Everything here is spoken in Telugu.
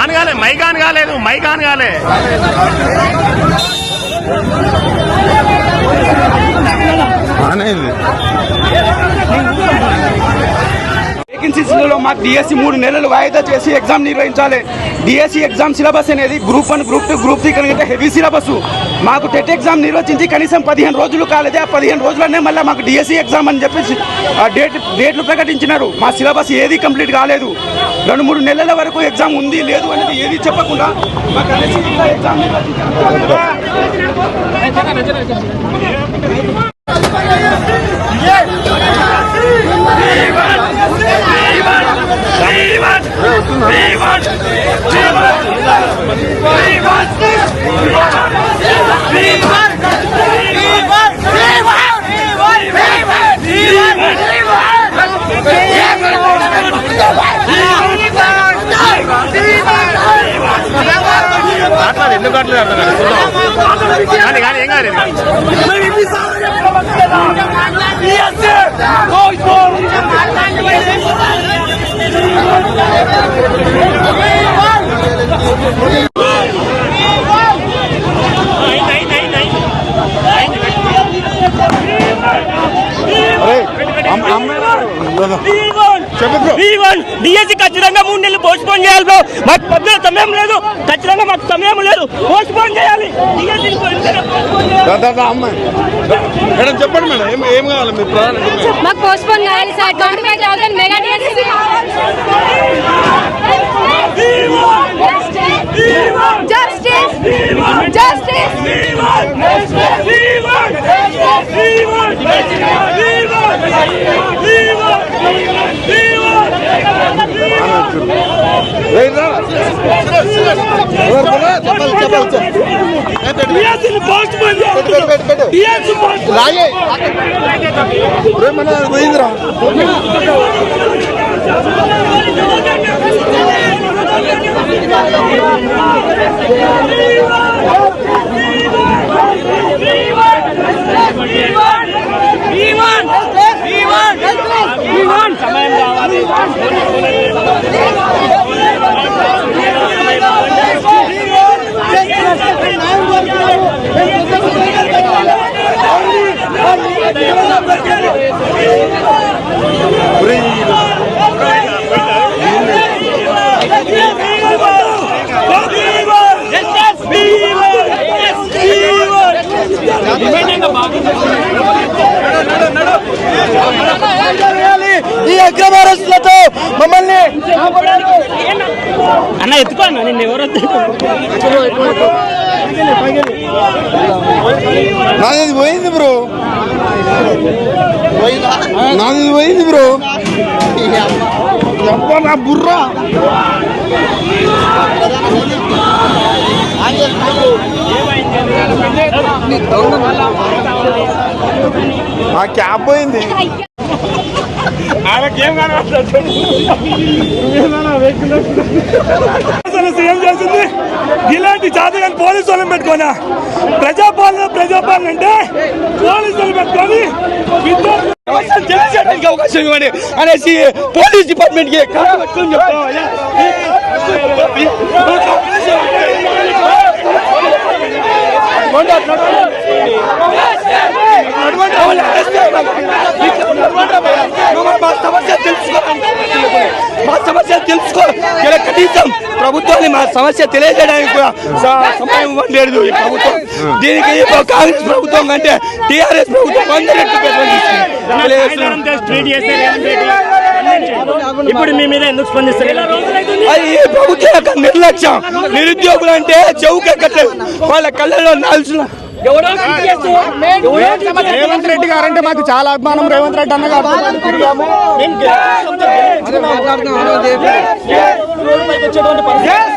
ఆన్ కాలే మైక్ ఆన్ కాలేదు మైక్ ఆన్ కాలే వేకెన్సీస్లో మాకు డిఎస్సి మూడు నెలలు వాయిదా చేసి ఎగ్జామ్ నిర్వహించాలి. డిఎస్సి ఎగ్జామ్ సిలబస్ అనేది group one group two group three కలిగితే హెవీ సిలబస్ మాకు టెట్ ఎగ్జామ్ నిర్వచించి కనీసం పదిహేను రోజులు కాలేదే. ఆ పదిహేను రోజులనే మళ్ళీ మాకు డిఎస్సి ఎగ్జామ్ అని చెప్పేసి ఆ డేట్ డేట్లు ప్రకటించినారు. మా సిలబస్ ఏది కంప్లీట్ కాలేదు. రెండు మూడు నెలల వరకు ఎగ్జామ్ ఉంది లేదు అనేది ఏది చెప్పకుండా మాకు ఎగ్జామ్ నిర్వహించారు ఎందుకు అట్లేదు అర్థం కానీ కానీ ఏం కాదు డిఎస్సి ఖచ్చితంగా మూడు నెలలు పోస్ట్ పోన్ చేయాలి బ్రో మాకు పొద్దున సమయం లేదు ఖచ్చితంగా మాకు సమయం లేదు పోస్ట్ పోన్ చేయాలి మేడం చెప్పండి మేడం ఏం ఏం కావాలి మీ ప్రధాన? మాకు పోస్ట్ పోన్ కావాలి sir twenty five thousand mega DSC justice justice ఏయ్ రా. ఎవరు అన్న ఎత్తుకో అన్న నిన్ను ఎవరు నాది పోయింది బ్రో. నాది పోయింది బ్రో. నా బుర్రా? నా క్యాబ్ పోయింది. అసలు సీఎం చేసింది ఇలాంటి జాతకాన్ని పోలీసు వాళ్ళని పెట్టుకోనా ప్రజాపాలన ప్రజాపాలన అంటే పోలీసులు పెట్టుకొని విద్యార్థులు అవకాశం ఇవ్వండి అనేసి పోలీస్ డిపార్ట్మెంట్కి కథ చెప్తాం మా సమస్య తెలుసుకోవాలి మా సమస్య తెలుసుకో కనీసం ప్రభుత్వాన్ని మా సమస్య తెలియజేయడానికి కూడా సమయం ఇవ్వలేదు ఈ ప్రభుత్వం. దీనికి కాంగ్రెస్ ప్రభుత్వం కంటే టీఆర్ఎస్ ప్రభుత్వం వంద రెట్లు. ఇప్పుడు మీ మీద ఎందుకు స్పందిస్తారు అది ఈ ప్రభుత్వం యొక్క నిర్లక్ష్యం నిరుద్యోగులు అంటే చెవుకెక్కట్లేదు. వాళ్ళ కళ్ళలో నాల్సిన రేవంత్ రెడ్డి గారు అంటే మాకు చాలా అభిమానం రేవంత్ రెడ్డి అన్న గారు మేము